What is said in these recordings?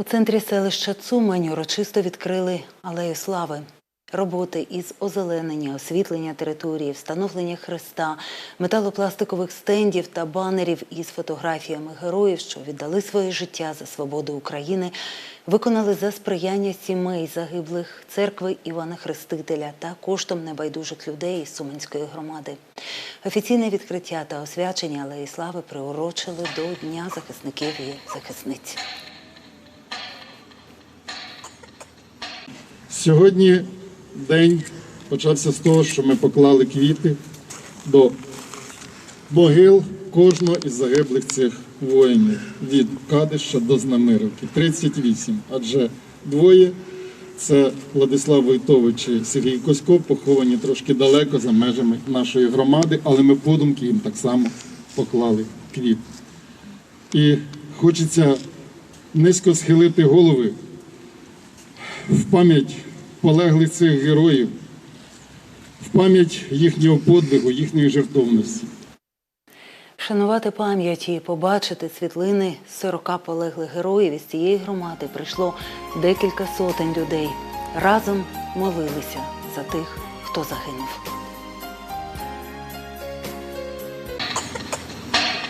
У центрі селища Цумань урочисто відкрили алею слави. Роботи із озеленення, освітлення території, встановлення хреста, металопластикових стендів та банерів із фотографіями героїв, що віддали своє життя за свободу України, виконали за сприяння сімей загиблих церкви Івана Хрестителя та коштом небайдужих людей із Суманської громади. Офіційне відкриття та освячення алеї слави приурочили до Дня захисників і захисниць. Сьогодні день почався з того, що ми поклали квіти до могил кожного із загиблих цих воїнів від Кадища до Знамировки. 38, адже двоє це Владислав Войтович і Сергій Косько, поховані трошки далеко за межами нашої громади, але ми подумки їм так само поклали квіт. І хочеться низько схилити голови в пам'ять полеглих цих героїв, в пам'ять їхнього подвигу, їхньої жертовності. Шанувати пам'ять і побачити світлини 40 полеглих героїв із цієї громади прийшло декілька сотень людей. Разом молилися за тих, хто загинув.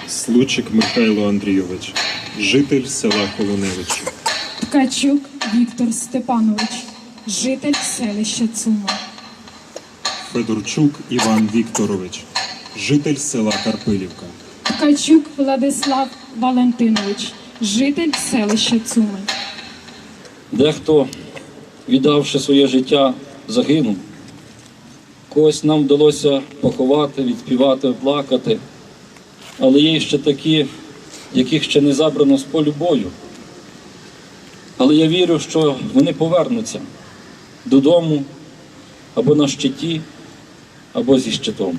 Случик Михайло Андрійович, житель села Колоневичі. Ткачук Віктор Степанович, житель селища Цума. Федорчук Іван Вікторович, житель села Карпилівка. Ткачук Владислав Валентинович, житель селища Цумань. Дехто, віддавши своє життя, загинув. Когось нам вдалося поховати, відспівати, оплакати. Але є ще такі, яких ще не забрано з полю бою. Але я вірю, що вони повернуться додому або на щиті, або зі щитом.